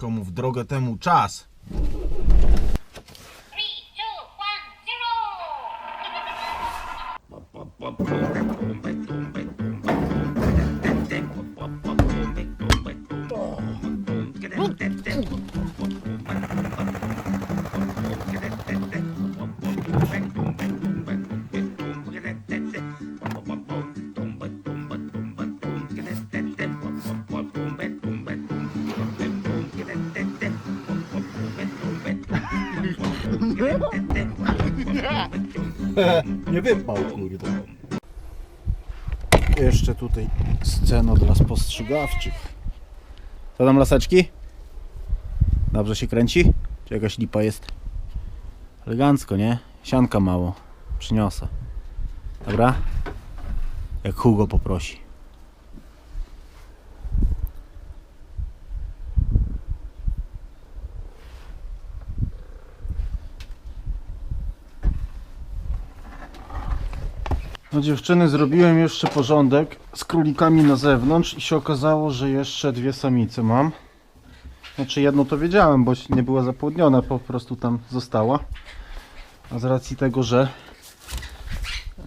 Komu w drogę temu czas. Nie wypał, kurde. Jeszcze tutaj scena dla spostrzegawczych. Co tam laseczki? Dobrze się kręci? Czy jakaś lipa jest? Elegancko, nie? Sianka mało. Przyniosę. Dobra? Jak Hugo poprosi. No dziewczyny, zrobiłem jeszcze porządek z królikami na zewnątrz i się okazało, że jeszcze dwie samice mam. Znaczy jedną to wiedziałem, bo nie była zapłodniona, po prostu tam została. A z racji tego, że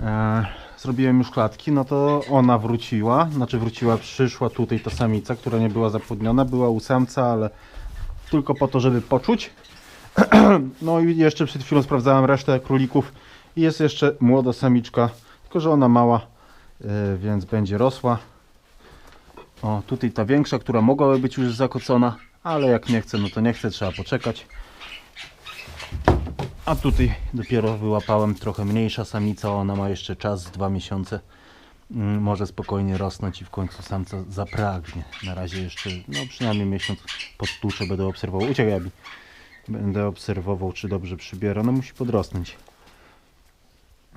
e, zrobiłem już klatki, no to ona wróciła, znaczy wróciła, przyszła tutaj ta samica, która nie była zapłodniona, była u samca, ale tylko po to, żeby poczuć. No i jeszcze przed chwilą sprawdzałem resztę królików i jest jeszcze młoda samiczka, tylko że ona mała, yy, więc będzie rosła. O, tutaj ta większa, która mogłaby być już zakocona, ale jak nie chce, no to nie chce, trzeba poczekać. A tutaj dopiero wyłapałem trochę mniejsza samica, ona ma jeszcze czas, dwa miesiące. Mm, Może spokojnie rosnąć i w końcu samca zapragnie. Na razie jeszcze, no przynajmniej miesiąc podtuczę, będę obserwował. Uciekaj. Będę obserwował, czy dobrze przybiera. No musi podrosnąć.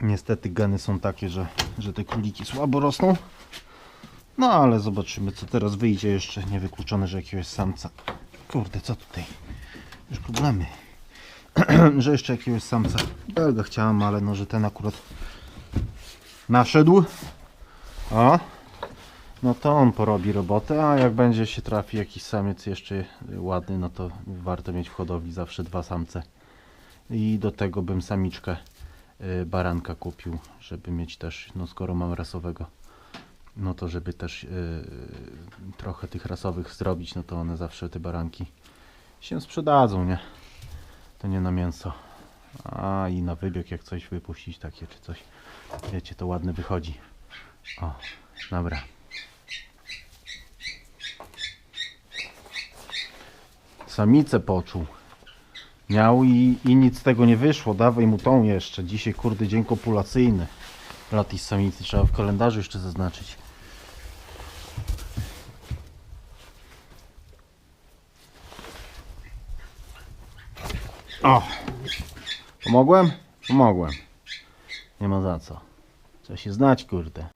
Niestety geny są takie, że, że te króliki słabo rosną. No ale zobaczymy, co teraz wyjdzie jeszcze. Niewykluczone, że jakiegoś samca. Kurde, co tutaj? Już problemy. że jeszcze jakiegoś samca. Belga chciałem, ale no, że ten akurat naszedł. O, no to on porobi robotę, a jak będzie się trafi jakiś samiec jeszcze ładny, no to warto mieć w hodowli zawsze dwa samce. I do tego bym samiczkę baranka kupił, żeby mieć też, no skoro mam rasowego, no to żeby też y, trochę tych rasowych zrobić, no to one zawsze te baranki się sprzedadzą, nie? To nie na mięso. A i na wybieg jak coś wypuścić takie czy coś. Wiecie, to ładne wychodzi. O, dobra. Samicę poczuł. Miał i, i nic z tego nie wyszło. Dawaj mu tą jeszcze. Dzisiaj kurde dzień kopulacyjny. Latis samicy trzeba w kalendarzu jeszcze zaznaczyć. O! Pomogłem? Pomogłem. Nie ma za co. Trzeba się znać, kurde.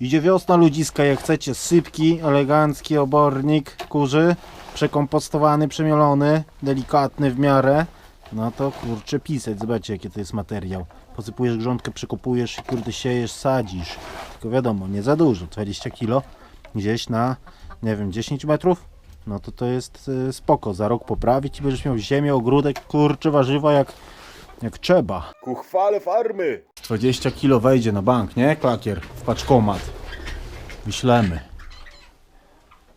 Idzie wiosna ludziska, jak chcecie sypki, elegancki obornik kurzy, przekompostowany, przemielony, delikatny w miarę. No to kurczę pisać, zobaczcie jaki to jest materiał. Posypujesz grządkę, przekopujesz i kurde siejesz, sadzisz. Tylko wiadomo, nie za dużo, 20 kilo gdzieś na, nie wiem, 10 metrów. No to to jest y, spoko, za rok poprawić i będziesz miał ziemię, ogródek, kurczę, warzywa jak, jak trzeba. Ku chwale farmy! 20 kilo wejdzie na bank, nie? Klakier w paczkomat. Wyślemy.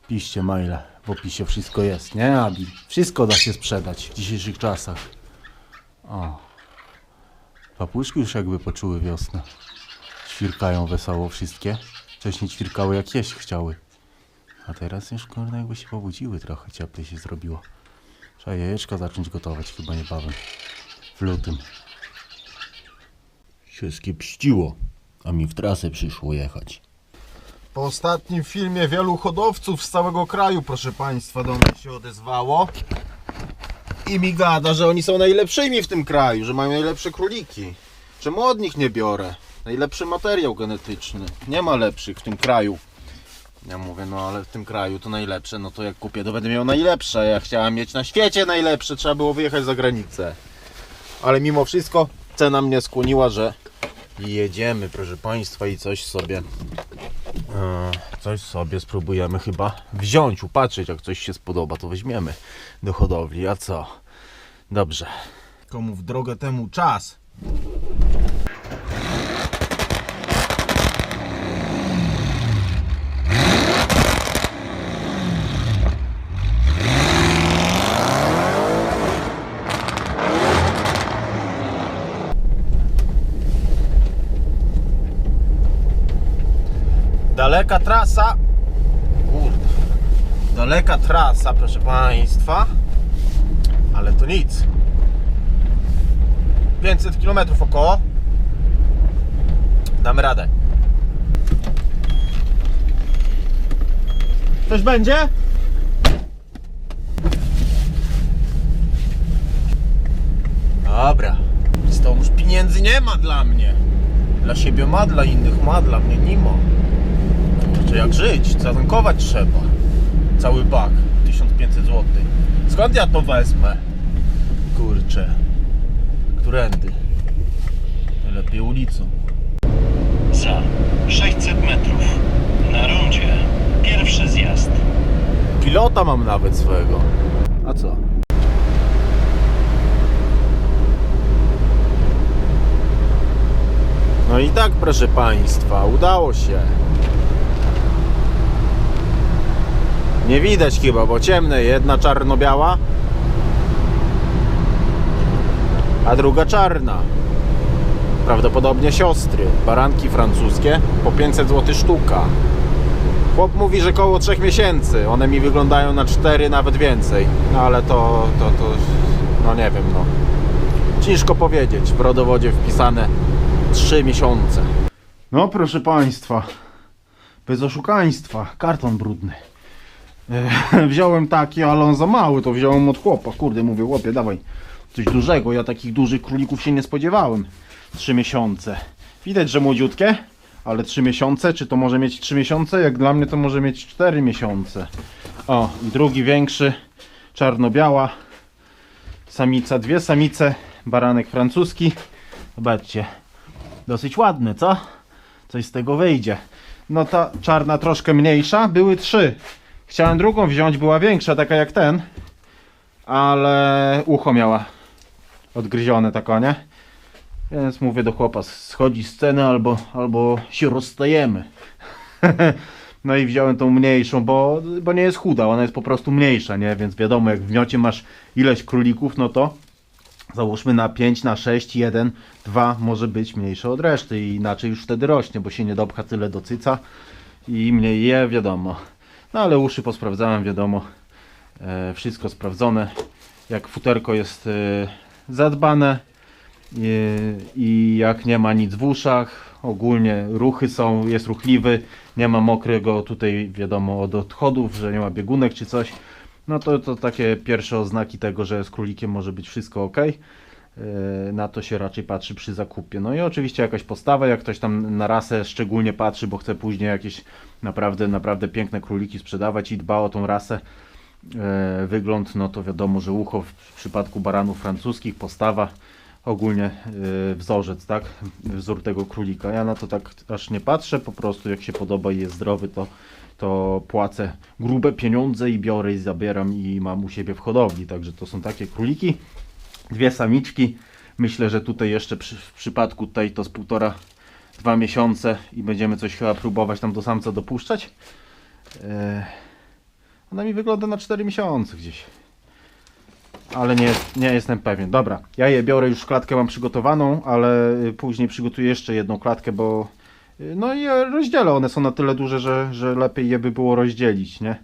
Piszcie maile, w opisie wszystko jest, nie Abi? Wszystko da się sprzedać w dzisiejszych czasach. O. Papuszki już jakby poczuły wiosnę. Świrkają wesoło wszystkie. Wcześniej ćwirkały jak jeść chciały. A teraz już kurde jakby się pobudziły trochę, cieplej się zrobiło. Trzeba jajeczka zacząć gotować chyba niebawem. W lutym. Wszystkie pściło, a mi w trasę przyszło jechać. Po ostatnim filmie wielu hodowców z całego kraju, proszę Państwa, do mnie się odezwało. I mi gada, że oni są najlepszymi w tym kraju, że mają najlepsze króliki. Czemu od nich nie biorę? Najlepszy materiał genetyczny. Nie ma lepszych w tym kraju. Ja mówię, no ale w tym kraju to najlepsze, no to jak kupię, to będę miał najlepsze. Ja chciałem mieć na świecie najlepsze, trzeba było wyjechać za granicę. Ale mimo wszystko cena mnie skłoniła, że jedziemy, proszę Państwa, i coś sobie Coś sobie spróbujemy chyba wziąć, upatrzeć, jak coś się spodoba, to weźmiemy do hodowli, a co? Dobrze. Komu w drogę temu czas. Daleka trasa. Kurde. Daleka trasa, proszę Państwa. Ale to nic. 500 km około. Damy radę. Coś będzie? Dobra. Stąd już pieniędzy nie ma dla mnie. Dla siebie ma, dla innych ma, dla mnie nie ma. Jak żyć? Zatankować trzeba. Cały bak. 1500 zł. Skąd ja to wezmę? Kurczę. Którędy? Lepiej ulicą. Za 600 metrów. Na rondzie. Pierwszy zjazd. Pilota mam nawet swojego. A co? No i tak, proszę Państwa, udało się. Nie widać chyba, bo ciemne. Jedna czarno-biała, a druga czarna. Prawdopodobnie siostry. Baranki francuskie po 500 zł sztuka. Chłop mówi, że koło 3 miesięcy. One mi wyglądają na 4, nawet więcej. No ale to, to, to, no nie wiem, no. Ciężko powiedzieć. W rodowodzie wpisane 3 miesiące. No proszę Państwa, bez oszukaństwa, karton brudny. E, wziąłem taki, ale on za mały, to wziąłem od chłopa. Kurde, mówię, chłopie, dawaj coś dużego. Ja takich dużych królików się nie spodziewałem. 3 miesiące. Widać, że młodziutkie, ale 3 miesiące, czy to może mieć 3 miesiące? Jak dla mnie to może mieć 4 miesiące. O, drugi większy, czarno-biała. Samica, dwie samice, baranek francuski. Zobaczcie, dosyć ładny, co? Coś z tego wyjdzie. No ta czarna troszkę mniejsza, były trzy. Chciałem drugą wziąć, była większa, taka jak ten. Ale ucho miała odgryzione tako, nie? Więc mówię do chłopa, schodzi z sceny albo, albo się rozstajemy. no i wziąłem tą mniejszą, bo, bo nie jest chuda, ona jest po prostu mniejsza, nie? Więc wiadomo, jak w miocie masz ileś królików, no to załóżmy na 5, na 6, 1, 2 może być mniejsze od reszty i inaczej już wtedy rośnie, bo się nie dopcha tyle do cyca i mniej je, wiadomo. No ale uszy posprawdzałem, wiadomo. E, wszystko sprawdzone. Jak futerko jest e, zadbane e, i jak nie ma nic w uszach, ogólnie ruchy są, jest ruchliwy, nie ma mokrego tutaj wiadomo od odchodów, że nie ma biegunek czy coś. No to, to takie pierwsze oznaki tego, że z królikiem może być wszystko ok. E, Na to się raczej patrzy przy zakupie. No i oczywiście jakaś postawa, jak ktoś tam na rasę szczególnie patrzy, bo chce później jakieś naprawdę, naprawdę piękne króliki sprzedawać i dba o tą rasę, e, wygląd, no to wiadomo, że ucho w przypadku baranów francuskich, postawa, ogólnie e, wzorzec, tak? Wzór tego królika. Ja na to tak aż nie patrzę, po prostu jak się podoba i jest zdrowy, to, to płacę grube pieniądze i biorę i zabieram i mam u siebie w hodowli. Także to są takie króliki. Dwie samiczki. Myślę, że tutaj jeszcze przy, w przypadku tej to z półtora, dwa miesiące i będziemy coś chyba próbować tam do samca dopuszczać. E, ona mi wygląda na 4 miesiące gdzieś. Ale nie, nie jestem pewien. Dobra, ja je biorę, już klatkę mam przygotowaną, ale y, później przygotuję jeszcze jedną klatkę, bo y, no i rozdzielę. One są na tyle duże, że, że lepiej je by było rozdzielić, nie?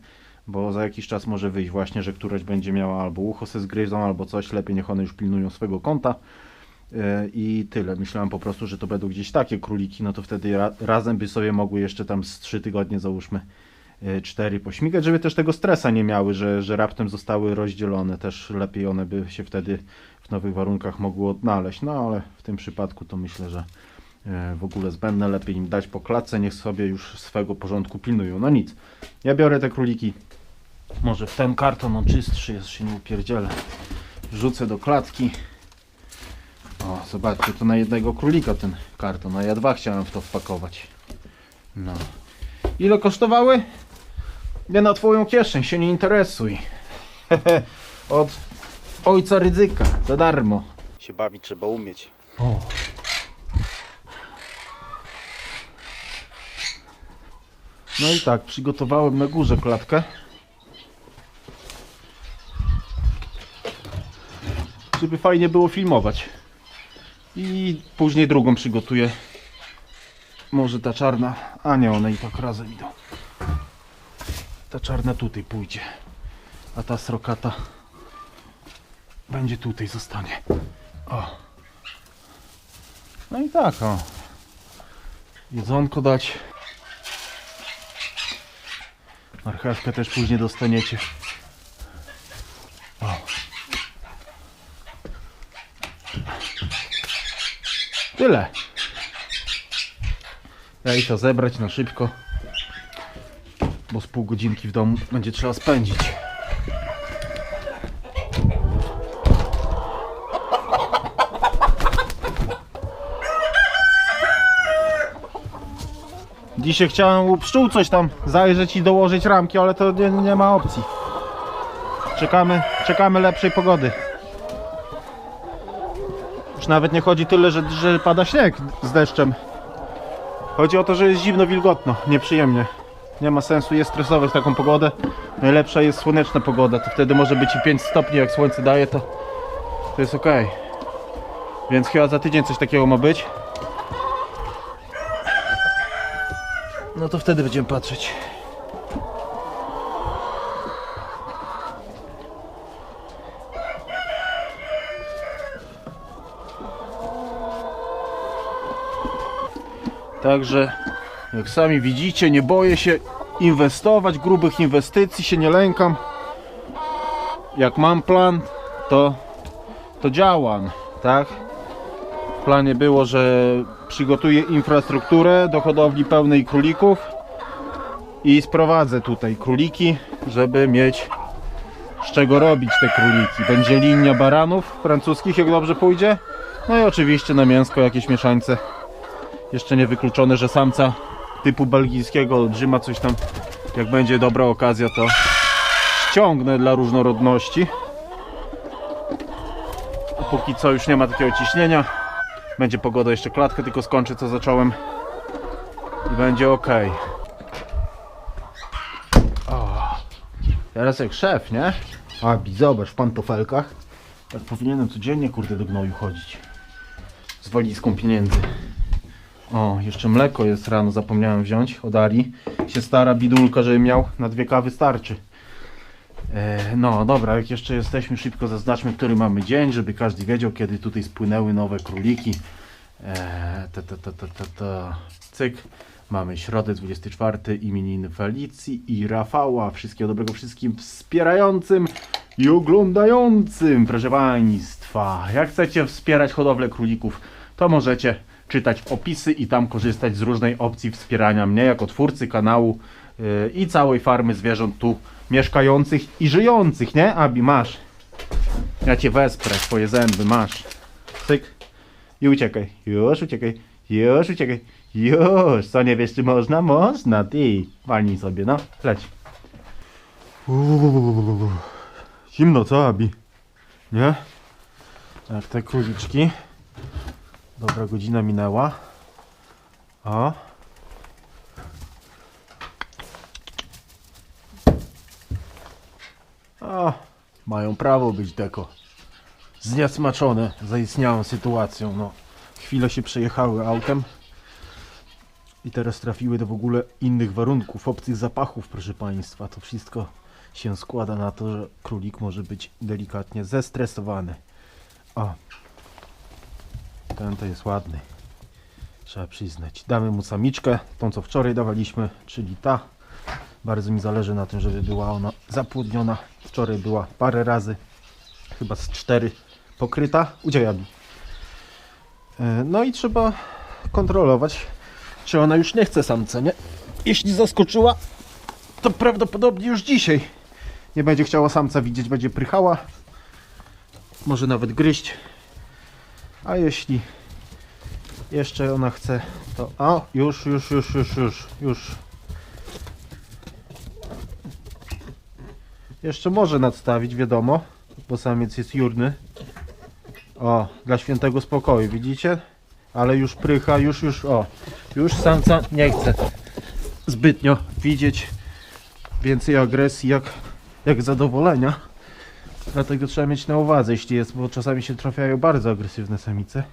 Bo za jakiś czas może wyjść właśnie, że któraś będzie miała albo ucho se zgryzą, albo coś. Lepiej niech one już pilnują swego kąta. Y, I tyle. Myślałem po prostu, że to będą gdzieś takie króliki, no to wtedy ra razem by sobie mogły jeszcze tam z 3 tygodnie załóżmy y, cztery pośmigać, żeby też tego stresa nie miały, że, że raptem zostały rozdzielone. Też lepiej one by się wtedy w nowych warunkach mogły odnaleźć. No ale w tym przypadku to myślę, że w ogóle zbędne. Lepiej im dać po klatce, niech sobie już swego porządku pilnują. No nic. Ja biorę te króliki. Może w ten karton on czystszy jest, się nie upierdzielę. Rzucę do klatki. O, zobaczcie, to na jednego królika ten karton, a ja dwa chciałem w to wpakować. No. Ile kosztowały? Nie na twoją kieszeń, się nie interesuj. Od ojca ryzyka, za darmo. Się bawić trzeba umieć. O. No i tak, przygotowałem na górze klatkę. Żeby fajnie było filmować. I później drugą przygotuję. Może ta czarna, a nie, one i tak razem idą. Ta czarna tutaj pójdzie, a ta srokata będzie tutaj, zostanie. O. No i tak, o. Jedzonko dać. Marchewkę też później dostaniecie. O. Tyle. Ja i to zebrać na szybko. Bo z pół godzinki w domu będzie trzeba spędzić. Dzisiaj chciałem u pszczół coś tam zajrzeć i dołożyć ramki, ale to nie, nie ma opcji. Czekamy, czekamy lepszej pogody. Już nawet nie chodzi tyle, że, że pada śnieg z deszczem. Chodzi o to, że jest zimno, wilgotno, nieprzyjemnie. Nie ma sensu je stresować taką pogodę. Najlepsza jest słoneczna pogoda, to wtedy może być i 5 stopni, jak słońce daje, to, to jest ok. Więc chyba za tydzień coś takiego ma być. No to wtedy będziemy patrzeć. Także jak sami widzicie, nie boję się inwestować, grubych inwestycji się nie lękam. Jak mam plan, to, to działam, tak? W planie było, że przygotuję infrastrukturę do hodowli pełnej królików i sprowadzę tutaj króliki, żeby mieć z czego robić te króliki. Będzie linia baranów francuskich, jak dobrze pójdzie. No i oczywiście na mięsko jakieś mieszańce. Jeszcze nie wykluczone, że samca typu belgijskiego olbrzyma coś tam, jak będzie dobra okazja, to ściągnę dla różnorodności. A póki co już nie ma takiego ciśnienia. Będzie pogoda jeszcze klatkę, tylko skończę co zacząłem i będzie ok. O, teraz jak szef, nie? Abi, zobacz w pantofelkach. Tak powinienem codziennie kurde do gnoju chodzić. Z walizką pieniędzy. O, jeszcze mleko jest rano, zapomniałem wziąć od Ari. Się stara bidulka, żeby miał na dwie kawy starczy. E, no dobra, jak jeszcze jesteśmy, szybko zaznaczmy, który mamy dzień, żeby każdy wiedział, kiedy tutaj spłynęły nowe króliki. E, ta, ta, ta, ta, ta, ta. Cyk. Mamy środę 24, imieniny Felicji i Rafała. Wszystkiego dobrego wszystkim wspierającym i oglądającym, proszę Państwa. Jak chcecie wspierać hodowlę królików, to możecie czytać opisy i tam korzystać z różnej opcji wspierania mnie jako twórcy kanału i całej farmy zwierząt tu mieszkających i żyjących, nie? Abi, masz. Ja cię wesprę, twoje zęby, masz. Cyk. I uciekaj. Już uciekaj. Już uciekaj. Już. Co nie wiesz, czy można? Można, ty. Walnij sobie, no. Leć. Uuu, zimno, co, Abi? Nie? Jak te króliczki. Dobra godzina minęła. O. Mają prawo być deko. Zniesmaczone zaistniałą sytuacją. No. Chwilę się przejechały autem. I teraz trafiły do w ogóle innych warunków, obcych zapachów, proszę Państwa. To wszystko się składa na to, że królik może być delikatnie zestresowany. O. Ten to jest ładny. Trzeba przyznać. Damy mu samiczkę, tą co wczoraj dawaliśmy, czyli ta. Bardzo mi zależy na tym, żeby była ona zapłodniona. Wczoraj była parę razy, chyba z cztery pokryta. Udzielabi. No i trzeba kontrolować, czy ona już nie chce samca, nie? Jeśli zaskoczyła, to prawdopodobnie już dzisiaj nie będzie chciała samca widzieć, będzie prychała. Może nawet gryźć. A jeśli jeszcze ona chce, to. O, już, już, już, już, już, już. Jeszcze może nadstawić, wiadomo, bo samiec jest jurny. O, dla świętego spokoju, widzicie? Ale już prycha, już, już, o. Już samca nie chce zbytnio widzieć więcej agresji jak, jak zadowolenia. Dlatego trzeba mieć na uwadze, jeśli jest, bo czasami się trafiają bardzo agresywne samice.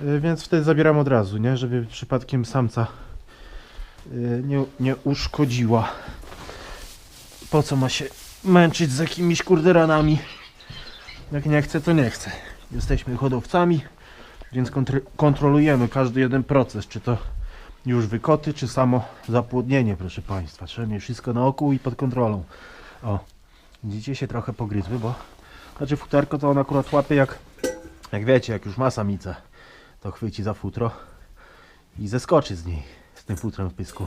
Y, Więc wtedy zabieram od razu, nie? Żeby przypadkiem samca y, nie, nie uszkodziła. Po co ma się męczyć z jakimiś kurde ranami? Jak nie chce, to nie chce. Jesteśmy hodowcami, więc kontr- kontrolujemy każdy jeden proces, czy to już wykoty, czy samo zapłodnienie, proszę Państwa. Trzeba mieć wszystko na oku i pod kontrolą. O, widzicie się trochę pogryzły, bo znaczy futerko to on akurat łapie jak, jak wiecie, jak już ma samicę, to chwyci za futro i zeskoczy z niej, z tym futrem w pysku.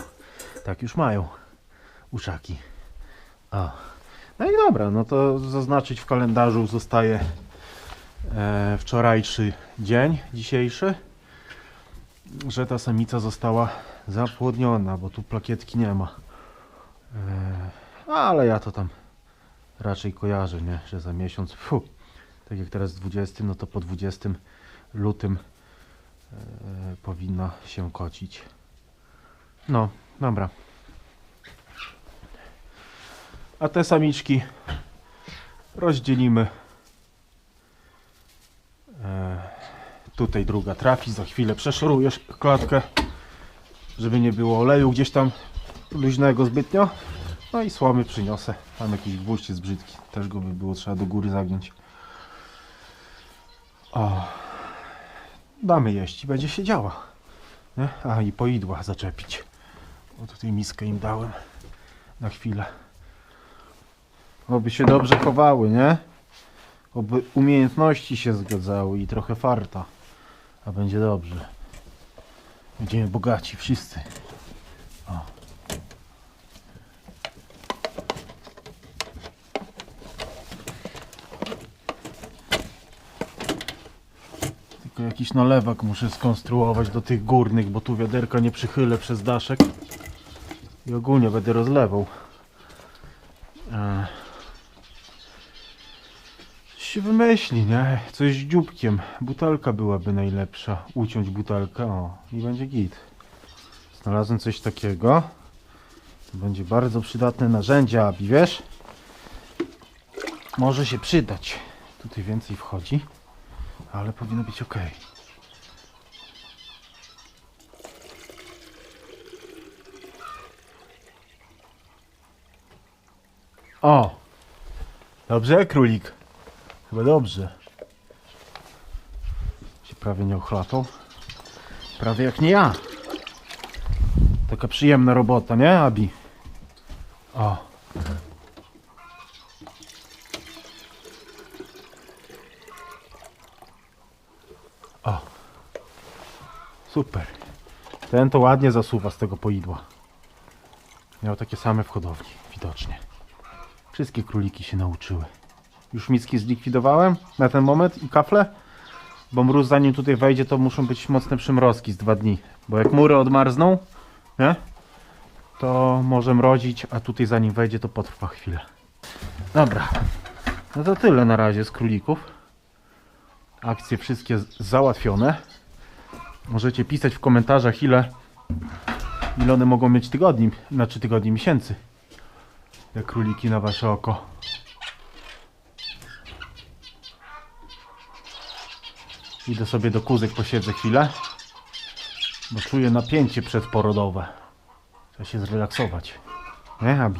Tak już mają uszaki. O. No i dobra, no to zaznaczyć w kalendarzu zostaje e, wczorajszy dzień, dzisiejszy że ta samica została zapłodniona, bo tu plakietki nie ma. Eee, ale ja to tam raczej kojarzę, nie? Że za miesiąc, fu, tak jak teraz 20, no to po 20 lutym eee, powinna się kocić. No, dobra. A te samiczki rozdzielimy. Eee, Tutaj druga trafi, za chwilę przeszorujesz klatkę, żeby nie było oleju gdzieś tam luźnego zbytnio. No i słomy przyniosę. Tam jakiś gwóźdź jest brzydki, też go by było trzeba do góry zagiąć. O. Damy jeść i będzie się działa. Nie? A i poidła zaczepić. Bo tutaj miskę im dałem na chwilę. Oby się dobrze chowały, nie? Oby umiejętności się zgadzały i trochę farta. A będzie dobrze. Będziemy bogaci wszyscy. O. Tylko jakiś nalewak muszę skonstruować do tych górnych, bo tu wiaderka nie przychylę przez daszek. I ogólnie będę rozlewał. Się wymyśli, nie? Coś z dzióbkiem. Butelka byłaby najlepsza. Uciąć butelkę, o, i będzie git. Znalazłem coś takiego. Będzie bardzo przydatne narzędzie, Abi, wiesz? Może się przydać. Tutaj więcej wchodzi, ale powinno być ok. O! Dobrze, królik? Chyba dobrze. Się prawie nie ochlatał. Prawie jak nie ja. Taka przyjemna robota, nie, Abi? O. O. Super. Ten to ładnie zasuwa z tego poidła. Miał takie same w hodowli, widocznie. Wszystkie króliki się nauczyły. Już miski zlikwidowałem na ten moment i kafle. Bo mróz zanim tutaj wejdzie, to muszą być mocne przymrozki z dwa dni. Bo jak mury odmarzną, nie? To może mrozić, a tutaj zanim wejdzie, to potrwa chwilę. Dobra. No to tyle na razie z królików. Akcje wszystkie załatwione. Możecie pisać w komentarzach ile, ile one mogą mieć tygodni, znaczy tygodni, miesięcy. Jak króliki na wasze oko. Idę sobie do kuzek, posiedzę chwilę. Bo czuję napięcie przedporodowe. Trzeba się zrelaksować. Nie, Abi?